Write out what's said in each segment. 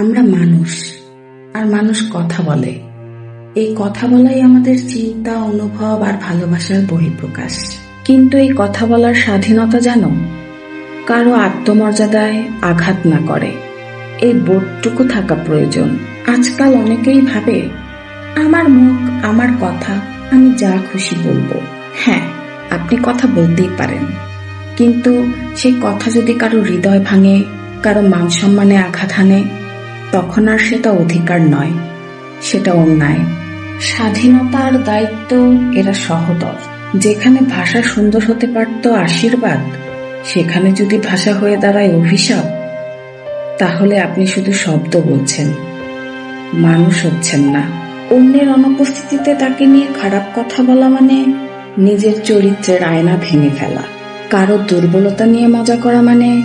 আমরা মানুষ, আর মানুষ কথা বলে। এই কথা বলাই আমাদের চিন্তা, অনুভব, আর ভালোবাসার বহিঃপ্রকাশ। কিন্তু এই কথা বলার স্বাধীনতা জানো কারও আত্মমর্যাদায় আঘাত না করে। এই বোধটুকু থাকা প্রয়োজন। আজকাল অনেকেই ভাবে, আমার মুখ, আমার কথা, আমি যা খুশি বলব। হ্যাঁ আপনি কথা বলতেই পারেন। কিন্তু সেই কথা যদি কারও হৃদয় ভাঙে, কারও মান সম্মানে আঘাত হানে তখন আর সেটা অধিকার নয়, সেটা অন্যায়। স্বাধীনতার দায়িত্ব এরা সহদর। যেখানে ভাষা সুন্দর হতে পারত আশীর্বাদ, সেখানে যদি ভাষা হয়ে দাঁড়ায় অভিশাপ, তাহলে আপনি শুধু শব্দ বলছেন, মানুষ হচ্ছেন না। অন্যের অনুপস্থিতিতে তাকে নিয়ে খারাপ কথা বলা মানে নিজের চরিত্রের আয়না ভেঙে ফেলা। কারও দুর্বলতা নিয়ে মজা করা মানে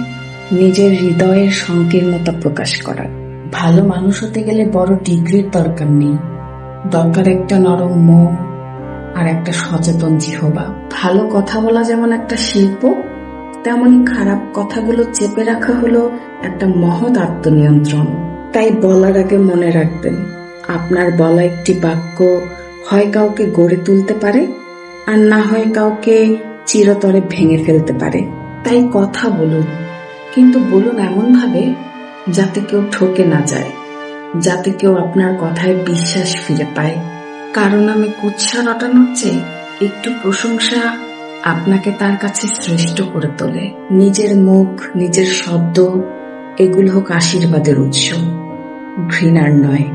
নিজের হৃদয়ের সংকীর্ণতা প্রকাশ করা। ভালো মানুষ হতে গেলে বড় ডিগ্রির দরকার নেই। দরকার একটা নরম মন আর একটা সচেতন জিহবা। ভালো কথা বলা যেমন একটা শিল্প তেমনই খারাপ কথাগুলো চেপে রাখা হলো একটা মহৎ আত্মনিয়ন্ত্রণ। তাই বলার আগে মনে রাখবেন, আপনার বলা একটি বাক্য হয় কাউকে গড়ে তুলতে পারে, আর না হয় কাউকে চিরতরে ভেঙে ফেলতে পারে। তাই কথা বলুন, কিন্তু বলুন এমনভাবে যাতে কেউ ঠকে না যায়, যাতে কেউ আপনার কথায় বিশ্বাস ফিরে পায়। কারণ আমি কুৎসা রটানোর চেয়ে একটু প্রশংসা আপনাকে তার কাছে শ্রেষ্ঠ করে তোলে। নিজের মুখ, নিজের শব্দ, এগুলো হোক আশীর্বাদের উৎস। ঘৃণার নয়।